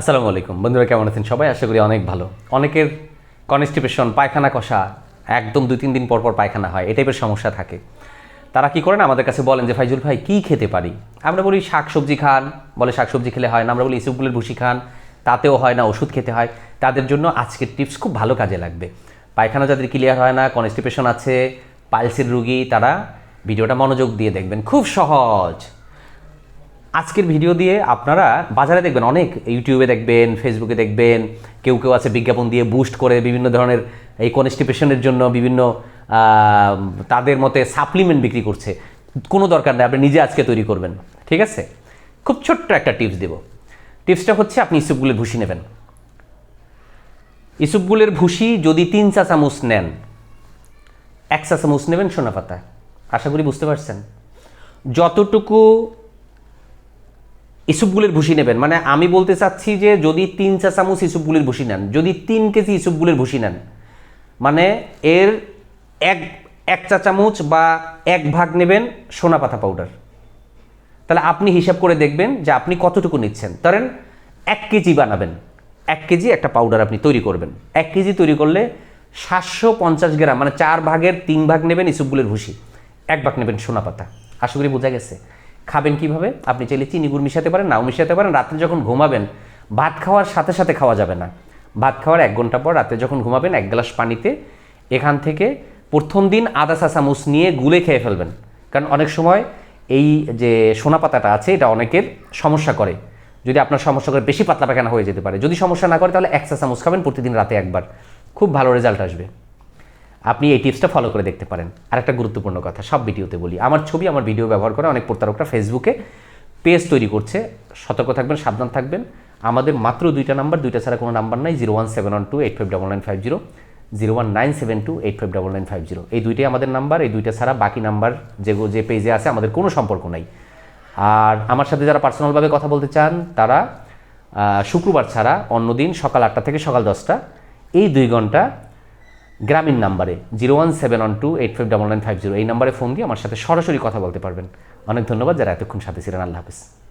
আসসালামু আলাইকুম। বন্ধুরা, কেমন আছেন সবাই? আশা করি অনেক ভালো। অনেকের কনস্টিপেশন পায়খানা কষা, একদম দুই তিন দিন পর পর পায়খানা হয়, এই টাইপের সমস্যা থাকে। তারা কি করেন? আমাদের কাছে বলেন যে, ফাইজুল ভাই, কী খেতে পারি? আমরা বলি শাক সবজি খান। বলে শাক সবজি খেলে হয় না। আমরা বলি ইসুফগুলের ভুসি খান। তাতেও হয় না, ওষুধ খেতে হয়। তাদের জন্য আজকের টিপস খুব ভালো কাজে লাগবে। পায়খানা যাদের ক্লিয়ার হয় না কনস্টিপেশন আছে পাইলসের রুগী, তারা ভিডিওটা মনোযোগ দিয়ে দেখবেন। খুব সহজ। আজকের ভিডিও দিয়ে আপনারা বাজারে দেখবেন অনেক ইউটিউবে দেখবেন ফেসবুকে দেখবেন, কেউ কেউ আছে বিজ্ঞাপন দিয়ে বুস্ট করে বিভিন্ন ধরনের এই কনস্টিপেশনের জন্য বিভিন্ন তাদের মতে সাপ্লিমেন্ট বিক্রি করছে। কোনো দরকার নেই, আপনি নিজে আজকে তৈরি করবেন, ঠিক আছে? খুব ছোট্ট একটা টিপস দেব। টিপসটা হচ্ছে আপনি ইসুপগুলের ভুসি নেবেন। ইসুপগুলের ভুসি যদি তিন চা চামচ নেন, এক চা চামচ নেবেন সোনা পাতা। আশা করি বুঝতে পারছেন? যতটুকু ইসুপগুলের ভুসি নেবেন। মানে আমি বলতে চাচ্ছি যে যদি তিন চা চামচ ইসুপগুলির ভুসি নেন, যদি তিন কেজি ইসুপগুলের ভুসি নেন মানে এর এক এক চা চামচ বা এক ভাগ নেবেন সোনা পাতা পাউডার তাহলে আপনি হিসাব করে দেখবেন যে আপনি কতটুকু নিচ্ছেন। ধরেন এক কেজি বানাবেন। এক কেজি একটা পাউডার আপনি তৈরি করবেন। এক কেজি তৈরি করলে সাতশো পঞ্চাশ গ্রাম মানে চার ভাগের তিন ভাগ নেবেন ইসুপগুলের ভুসি, এক ভাগ নেবেন সোনা পাতা। আশা করি বোঝা গেছে। খাবেন কীভাবে? আপনি চাইলে চিনি গুড় মিশাতে পারেন, নাও মিশাতে পারেন। রাত্রে যখন ঘুমাবেন, ভাত খাওয়ার সাথে সাথে খাওয়া যাবে না। ভাত খাওয়ার এক ঘণ্টা পর রাতে যখন ঘুমাবেন, এক গ্লাস পানিতে এখান থেকে প্রথম দিন আদা চা চামচ নিয়ে গুলে খেয়ে ফেলবেন। কারণ অনেক সময় এই যে সোনা পাতাটা আছে, এটা অনেকের সমস্যা করে। যদি আপনার সমস্যা করে, বেশি পাতলা পায়খানা হয়ে যেতে পারে। যদি সমস্যা না করে, তাহলে এক চা চামচ খাবেন প্রতিদিন রাতে একবার। খুব ভালো রেজাল্ট আসবে। আপনি এই টিপসটা ফলো করে দেখতে পারেন। আর একটা গুরুত্বপূর্ণ কথা, সব ভিডিওতে বলি। আমার ছবি, আমার ভিডিও ব্যবহার করে অনেক প্রতারকরা ফেসবুকে পেজ তৈরি করছে। সতর্ক থাকবেন, সাবধান থাকবেন। আমাদের মাত্র দুইটা নাম্বার দুইটা ছাড়া কোনো নাম্বার নাই zero one seven one two eight five double nine five zero zero one nine seven two eight five double nine five zero এই দুইটাই আমাদের নাম্বার এই দুইটা ছাড়া বাকি নাম্বার যে যে পেজে আছে, আমাদের কোনো সম্পর্ক নাই। আর আমার সাথে যারা পার্সোনালভাবে কথা বলতে চান, তারা শুক্রবার ছাড়া অন্যদিন সকাল আটটা থেকে সকাল দশটা, এই দুই ঘণ্টা গ্রামীণ নাম্বারে zero one seven one two eight five double nine five zero. এই নাম্বারে ফোন দিয়ে আমার সাথে সরাসরি কথা বলতে পারবেন। অনেক ধন্যবাদ যারা এতক্ষণ সাথে ছিলেন। আল্লাহ হাফিজ।